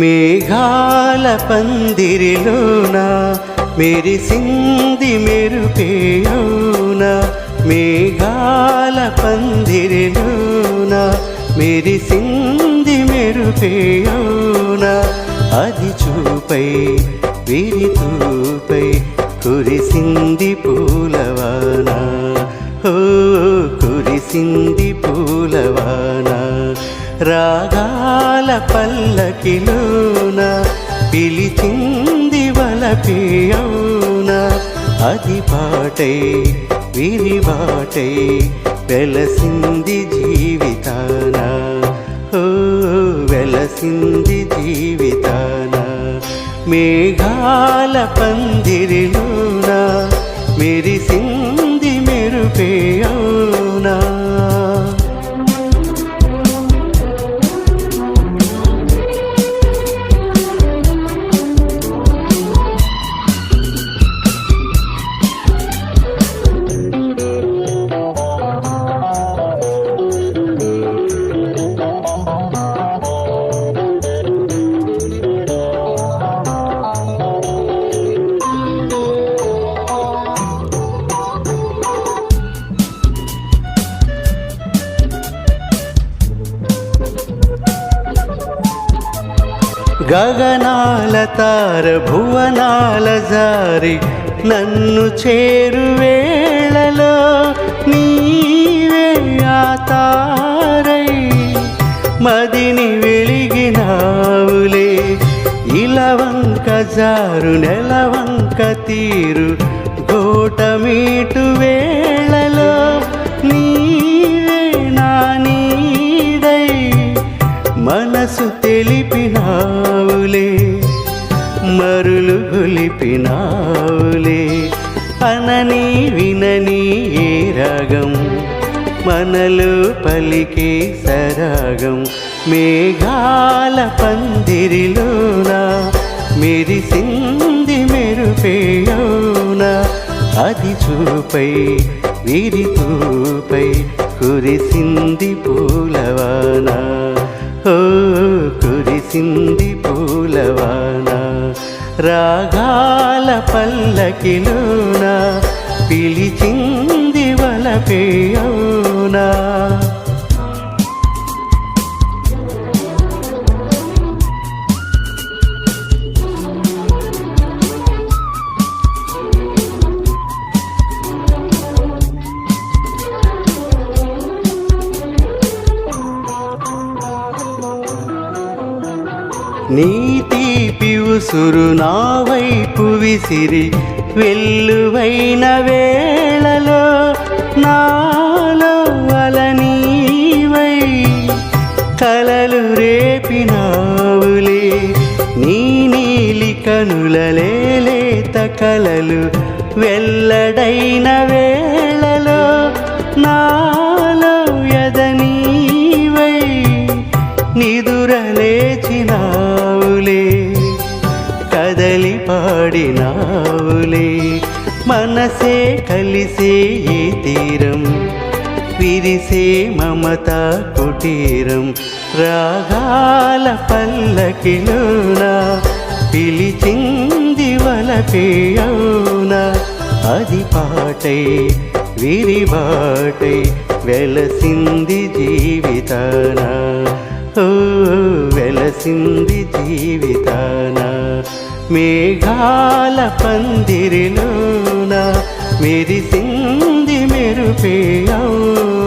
మేఘాల పందిరిలోన మెరిసింది మెరుపేయోన మేఘాల పందిరిలోన మెరిసింది మెరుపేయోన అది చూపై విరితూపై కురిసింది పూలవాన. ఓ కురిసింది పూలవాన. రాగాల పల్లకిలోన పిలిచింది వలపియోన అది పాటై విరిబాటై వెలసింది జీవితాన. వెలసింది జీవితాన. మేఘాల పందిరిలోన మెరిసింది మెరుపే గగనాల తార భువనాల జారి నన్ను చేరు వేళలో నీవే ఆ తారై. మదిని వెలిగినావులే ఇలవంక జారు నెలవంక తీరు గోటమీటు గొలిపినావులే అనని వినని ఏ రాగం? మనలు పలికే సరాగం మేఘాల పందిరిలోనా? మెరిసింది మెరుపేయోనా అది చూపై విరితూపై కురిసింది పూలవానా? ఓ కురిసింది పూలవా రాగాల పల్లకిలోన పిలిచింది వలపేయోనా నీతి పివుసురు నా వైపు విసిరి వెల్లువైన వేళలో నాలో అలనీవై కలలు రేపినావులే నీ నీలి కనులలేత కలలు వెల్లడైన వేళ పాడినావులే. మనసే కలిసే ఈ తీరం. విరిసే మమత కుటీరం. రాగాల పల్లకిలోనా పిలిచింది వలపేయోన అది పాటై విరిబాటై వెలసింది జీవితానా. ఓ వెలసింది జీవితానా. మేఘాల పందిరిలోన మెరిసింది మెరుపేయోన